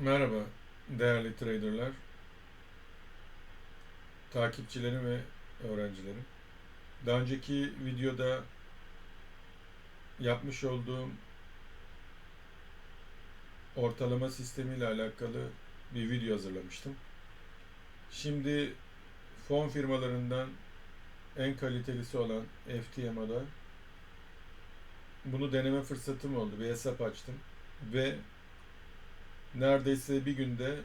Merhaba değerli traderlar, takipçilerim ve öğrencilerim. Daha önceki videoda yapmış olduğum ortalama sistemiyle alakalı bir video hazırlamıştım. Şimdi fon firmalarından en kalitelisi olan FTMA'da bunu deneme fırsatım oldu. Bir hesap açtım ve neredeyse bir günde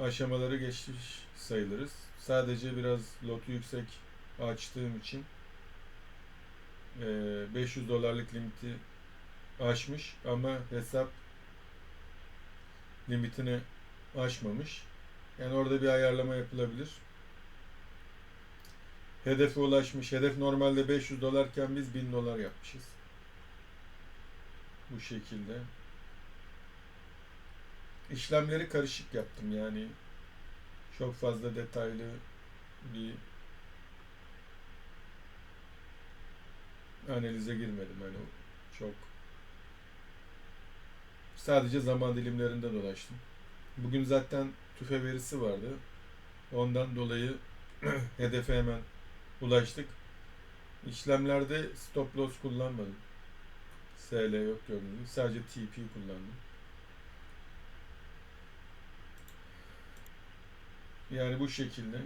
aşamaları geçmiş sayılırız. Sadece biraz lotu yüksek açtığım için eee, 500 dolarlık limiti aşmış ama hesap limitini aşmamış. Yani orada bir ayarlama yapılabilir. Hedefe ulaşmış. Hedef normalde 500 dolarken biz 1000 dolar yapmışız. Bu şekilde. İşlemleri karışık yaptım yani çok fazla detaylı bir analize girmedim hani çok sadece zaman dilimlerinde dolaştım. Bugün zaten tüfe verisi vardı. Ondan dolayı hedefe hemen ulaştık. İşlemlerde stop loss kullanmadım. SL yok gibi. Sadece TP kullandım. Yani bu şekilde.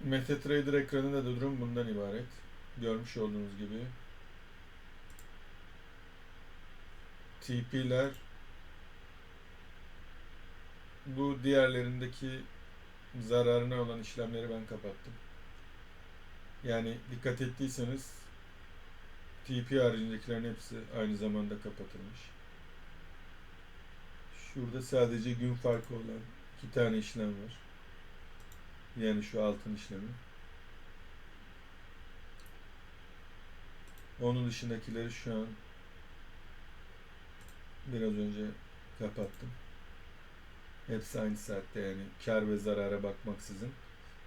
MetaTrader ekranında da durum bundan ibaret. Görmüş olduğunuz gibi. TP'ler bu diğerlerindeki zararına olan işlemleri ben kapattım. Yani dikkat ettiyseniz TP haricindekilerin hepsi aynı zamanda kapatılmış. Şurada sadece gün farkı olan iki tane işlem var. Yani şu altın işlemi. Onun dışındakileri şu an biraz önce kapattım. Hepsi aynı saatte yani kar ve zarara bakmaksızın.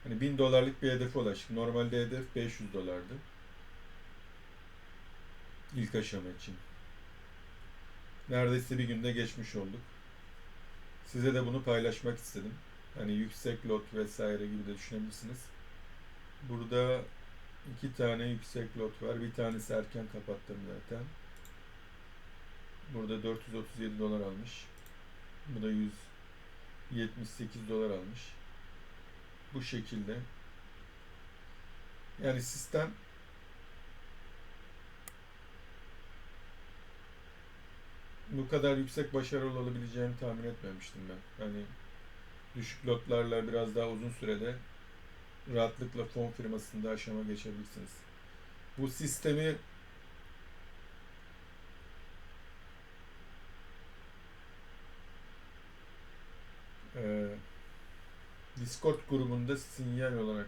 Hani 1000 dolarlık bir hedefe ulaştık. Normalde hedef 500 dolardı. İlk aşama için. Neredeyse bir günde geçmiş olduk. Size de bunu paylaşmak istedim. Hani yüksek lot vesaire gibi de düşünebilirsiniz. Burada iki tane yüksek lot var. Bir tanesi erken kapattım zaten. Burada 437 dolar almış. Bu da 178 dolar almış. Bu şekilde. Yani sistem bu kadar yüksek başarılı olabileceğini tahmin etmemiştim ben. Hani düşük lotlarla biraz daha uzun sürede rahatlıkla fon firmasında aşama geçebilirsiniz. Bu sistemi eee, Discord grubunda sinyal olarak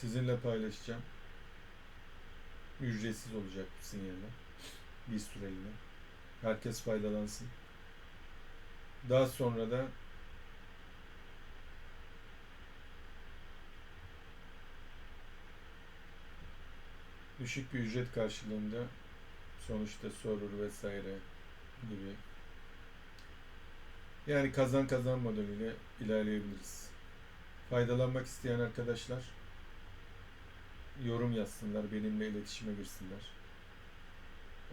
sizinle paylaşacağım. Ücretsiz olacak bu sinyaller. Bir süreliğine. Herkes faydalansın. Daha sonra da düşük bir ücret karşılığında sonuçta sorur vesaire gibi yani kazan kazan modeliyle ilerleyebiliriz. Faydalanmak isteyen arkadaşlar yorum yazsınlar, benimle iletişime girsinler.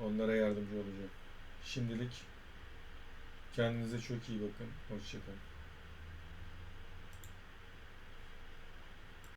Onlara yardımcı olacağım. Şimdilik kendinize çok iyi bakın. Hoşçakalın.